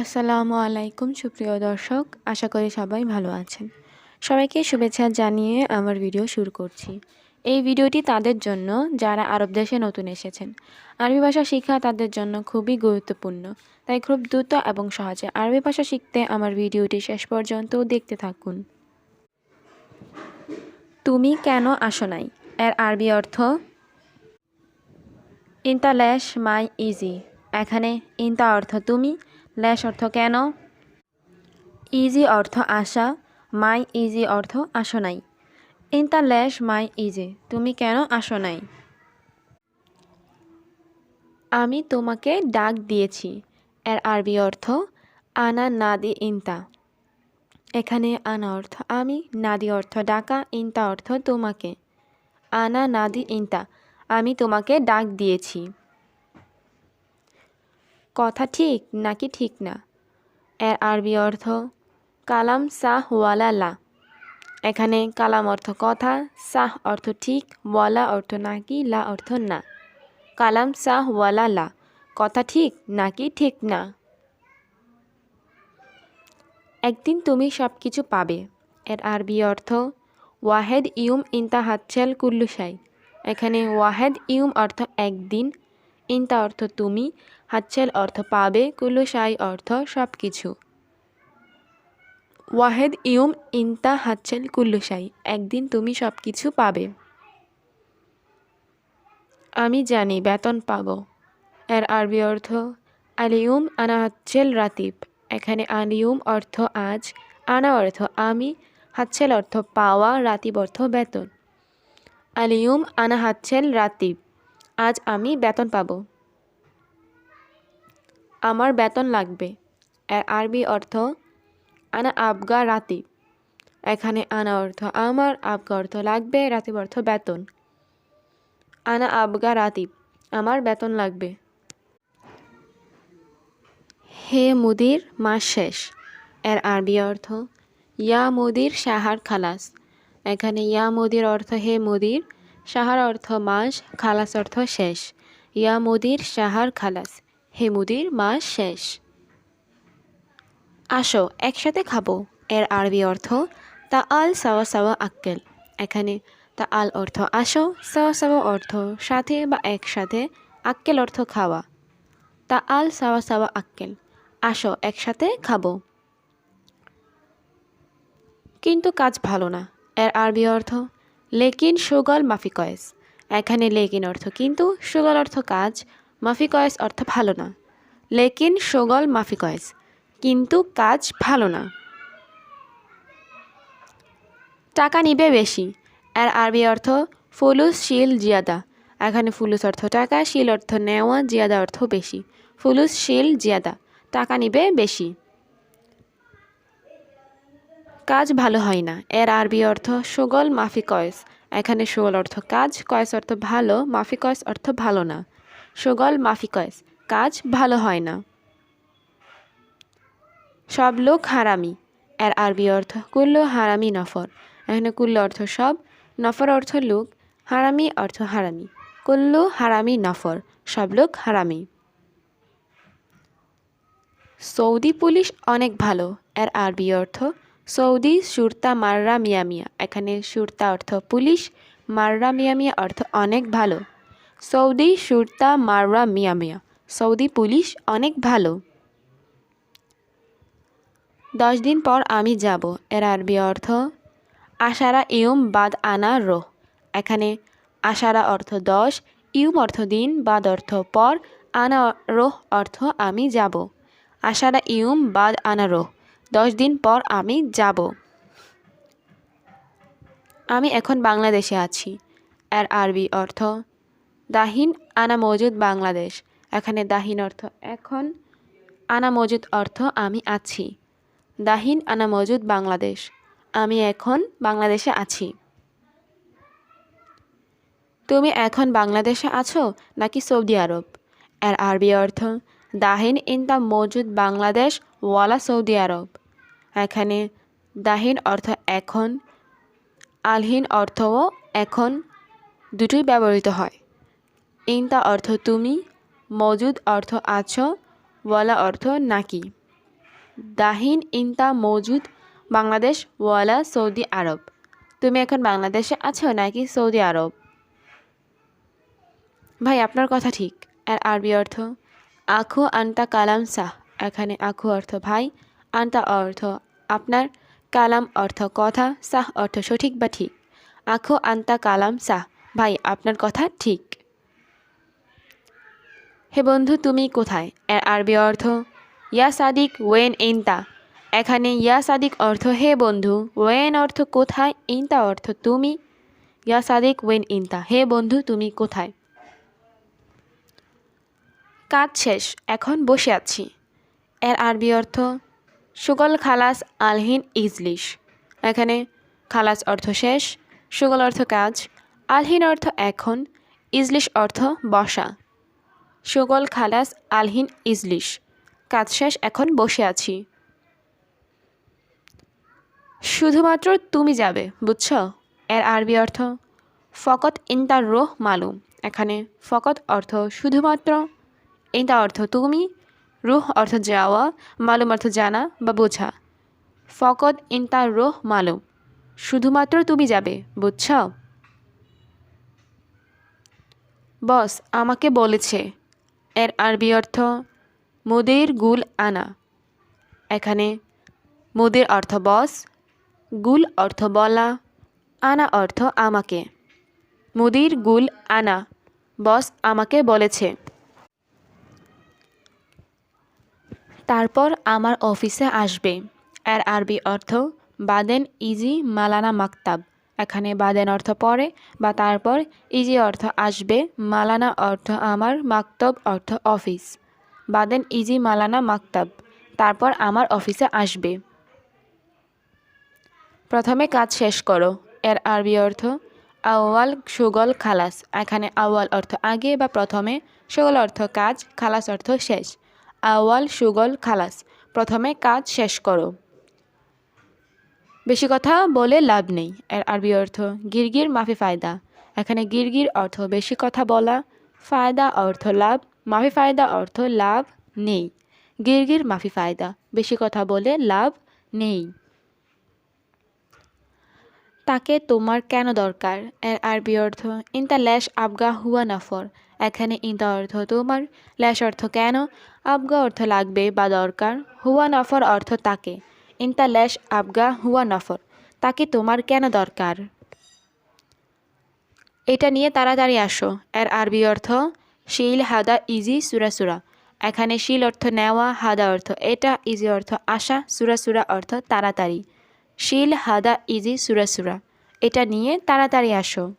আসসালামু আলাইকুম, সুপ্রিয় দর্শক। আশা করি সবাই ভালো আছেন। সবাইকে শুভেচ্ছা জানিয়ে আমার ভিডিও শুরু করছি। এই ভিডিওটি তাদের জন্য, যারা আরব দেশে নতুন এসেছেন। আরবি ভাষা শেখা তাদের জন্য খুবই গুরুত্বপূর্ণ। তাই খুব দ্রুত এবং সহজে আরবি ভাষা শিখতে আমার ভিডিওটি শেষ পর্যন্ত দেখতে থাকুন। তুমি কেন আসো নাই? এর আরবি অর্থ ইন্তা ল্যাশ মাই ইজি। এখানে ইন্তা অর্থ তুমি ল্যাশ অর্থ কেন? ইজি অর্থ আশা, মাই ইজি অর্থ আসো নাই। ইন্তা ল্যাশ, মাই ইজি, তুমি কেন আসো নাই? আমি তোমাকে ডাক দিয়েছি, এর আরবি অর্থ, আনা নাদি ইন্তা। এখানে আনা অর্থ আমি, নাদি অর্থ ডাকা, ইন্তা অর্থ তোমাকে। আনা নাদি ইন্তা, আমি তোমাকে ডাক দিয়েছি। কথা ঠিক নাকি ঠিক না? এর আরবি অর্থ, কালাম সাহ ওয়ালা লা। এখানে কালাম অর্থ কথা, সাহ অর্থ ঠিক, ওয়ালা অর্থ নাকি, লা অর্থ না। কালাম সাহ ওয়ালা লা, কথা ঠিক নাকি ঠিক না? একদিন তুমি সব কিছু পাবে। এর আরবি অর্থ, ওয়াহেদ ইউম ইন্তা হাতছেল কুল্লুসাই এখানে ওয়াহেদ ইউম অর্থ একদিন ইন্তা অর্থ তুমি, হাচ্ছেল অর্থ পাবে কুল্লুসাই অর্থ সব কিছু ওয়াহেদ ইউম ইন্তা হাতছেল কুল্লুসাই একদিন তুমি সব কিছু পাবে। আমি জানি, বেতন পাব। এর আরবি অর্থ আলিউম আনা হাতছেল রাতিব। এখানে আলিউম অর্থ আজ, আনা অর্থ আমি, হাচ্ছেল অর্থ পাওয়া, রাতিব অর্থ বেতন। আলিউম আনা হাতছেল রাতিব। আজ আমি বেতন পাব। আমার বেতন লাগবে। এর আরবি অর্থ, আনা আবগা রাতিব এখানে আনা অর্থ, আমার আবগা অর্থ লাগবে, রাতিব অর্থ বেতন। আনা আবগা রাতিব আমার বেতন লাগবে। হে মুদির মাস শেষ। এর আরবি অর্থ, ইয়া মুদির সাহার খালাস। এখানে ইয়া মুদির অর্থ, হে মুদির সাহার অর্থ মাস, খালাস অর্থ শেষ। ইয়া মুদির সাহার খালাস। হে মুদির, মাস শেষ। আসো, একসাথে খাব। এর আরবি অর্থ তা আল সাওয়া সাওয়া আক্কেল। এখানে তা আল অর্থ আসো, সাওয়া সাওয়া অর্থ সাথে বা একসাথে, আক্কেল অর্থ খাওয়া। তা আল সাওয়া সাওয়া আক্কেল। আসো, একসাথে খাব। কিন্তু কাজ ভালো না। এর আরবি অর্থ লেকিন সুগল মাফি কয়েস এখানে লেকিন অর্থ কিন্তু সুগল অর্থ কাজ মাফি কয়েস অর্থ ভালো না। লেকিন সুগল মাফি কয়েস কিন্তু কাজ ভালো না। টাকা নিবে বেশি, এর আরবি অর্থ ফুলুস, শিল, জিয়াদা। এখানে ফুলুস অর্থ টাকা, শিল অর্থ নেওয়া, জিয়াদা অর্থ বেশি। ফুলুস, শিল, জিয়াদা, টাকা নিবে বেশি। কাজ ভালো হয় না। এর আরবি অর্থ সুগল মাফি কয়েস। এখানে সুগল অর্থ কাজ, কয়েস অর্থ ভালো, মাফি কয়েস অর্থ ভালো না। সুগল মাফি কয়েস, কাজ ভালো হয় না। সব লোক হারামি। এর আরবি অর্থ কুল্লু হারামি নফর। এখানে কুল্লু অর্থ সব, নফর অর্থ লোক, হারামি অর্থ হারামি। কুল্লু হারামি নফর, সব লোক হারামি। সৌদি পুলিশ অনেক ভালো। এর আরবি অর্থ সৌদি সুরতা মাররা মিয়া মিয়া। এখানে সুরতা অর্থ পুলিশ, মাররা মিয়া মিয়া অর্থ অনেক ভালো। সৌদি সুরতা মাররা মিয়া মিয়া। সৌদি পুলিশ অনেক ভালো। দশ দিন পর আমি যাব। এর আরবি অর্থ, আশারা ইউম বাদ আনা রোহ। এখানে আশারা অর্থ দশ ইউম অর্থ দিন, বাদ অর্থ পর, আনা রোহ অর্থ আমি যাব। আশারা ইউম বাদ আনা রোহ। দশ দিন পর আমি যাব। আমি এখন বাংলাদেশে আছি। এর আরবি অর্থ, দাহিন আনা মজুদ বাংলাদেশ। এখানে দাহিন অর্থ, এখন আনা মজুদ অর্থ, আমি আছি। দাহিন আনা মজুদ বাংলাদেশ। আমি এখন বাংলাদেশে আছি। তুমি এখন বাংলাদেশে আছো নাকি সৌদি আরব? এর আরবি অর্থ, দাহিন ইন দ্য মজুদ বাংলাদেশ ওয়ালা সৌদি আরব। এখানে দাহিন অর্থ এখন, আলহীন অর্থও এখন দুটোই ব্যবহৃত হয়। ইনতা অর্থ তুমি, মজুদ অর্থ আছো, ওয়ালা অর্থ নাকি। দাহিন, ইনতা, মজুদ, বাংলাদেশ, ওয়ালা, সৌদি আরব। তুমি এখন বাংলাদেশে আছো নাকি সৌদি আরব? ভাই, আপনার কথা ঠিক। আর আরবি অর্থ, আখু আন্তা কালাম শাহ এখানে আখু অর্থ ভাই আন্তা অর্থ, আপনার কালাম অর্থ কথা, সাহ অর্থ সঠিক বা ঠিক। আখো আন্তা কালাম সাহ, ভাই, আপনার কথা ঠিক। হে বন্ধু, তুমি কোথায়? এর আরবি অর্থ, ইয়া সাদিক, ওয়েন ইনতা। এখানে ইয়া সাদিক অর্থ, হে বন্ধু। ওয়েন অর্থ, কোথায়? ইনতা অর্থ, তুমি। ইয়া সাদিক, ওয়েন ইনতা। হে বন্ধু, তুমি কোথায়? কাজ শেষ, এখন বসে আছি। এর আরবি অর্থ সুগল খালাস আলহিন ইজলিশ। এখানে খালাস অর্থ শেষ, সুগল অর্থ কাজ, আলহিন অর্থ এখন, ইজলিশ অর্থ বসা। সুগল খালাস আলহিন ইজলিশ। কাজ শেষ, এখন বসে আছি। শুধুমাত্র তুমি যাবে, বুঝছ? এর আরবি অর্থ, ফকত ইন্তার রোহ মালুম। এখানে ফকত অর্থ শুধুমাত্র, ইন্তা অর্থ তুমি রুহ অর্থ যাওয়া, মালুম অর্থ জানা বা বোঝা। ফকত ইন্তার রোহ মালুম। শুধুমাত্র তুমি যাবে, বুঝছ? বস, আমাকে বলেছে। এর আরবি অর্থ, মুদির গুল আনা। এখানে, মোদের অর্থ বস, গুল অর্থ বলা, আনা অর্থ আমাকে। মুদির গুল আনা, বস আমাকে বলেছে। তারপর আমার অফিসে আসবে। এর আরবি অর্থ, বাদেন ইজি মালানা মাকতাব। এখানে বাদেন অর্থ পরে বা তারপর ইজি অর্থ আসবে, মালানা অর্থ আমার, মাকতব অর্থ অফিস। বাদেন ইজি মালানা মাকতাব, তারপর আমার অফিসে আসবে। প্রথমে কাজ শেষ করো। এর আরবি অর্থ আওয়াল সুগল খালাস। এখানে আওয়াল অর্থ আগে বা প্রথমে, সুগল অর্থ কাজ, খালাস অর্থ শেষ। আওয়াল, সুগল, খালাস। প্রথমে কাজ শেষ করো। বেশি কথা বলে লাভ নেই, এর আরবি অর্থ গিরগির মাফি ফায়দা। এখানে গিরগির অর্থ বেশি কথা বলা, ফায়দা অর্থ লাভ, মাফি ফায়দা অর্থ লাভ নেই। গিরগির মাফি ফায়দা, বেশি কথা বলে লাভ নেই। তাকে তোমার কেন দরকার, এর আরবি অর্থ ইনতা ল্যাশ আবগা হুয়া নাফর। এখানে ইনতা অর্থ তোমার, ল্যাশ অর্থ কেন আবগা অর্থ লাগবে বা দরকার, হুয়া নফর অর্থ তাকে। ইনতা আবগা, হুয়া নফর, তাকে তোমার কেন দরকার? এটা নিয়ে তাড়াতাড়ি আসো। এর আরবি অর্থ, শিল হাদা ইজি সুরা সুরা। এখানে শিল অর্থ নেওয়া, হাদা অর্থ এটা, ইজি অর্থ আসা, সুরা সুরা অর্থ তাড়াতাড়ি। শিল হাদা ইজি সুরা সুরা। এটা নিয়ে তাড়াতাড়ি আসো।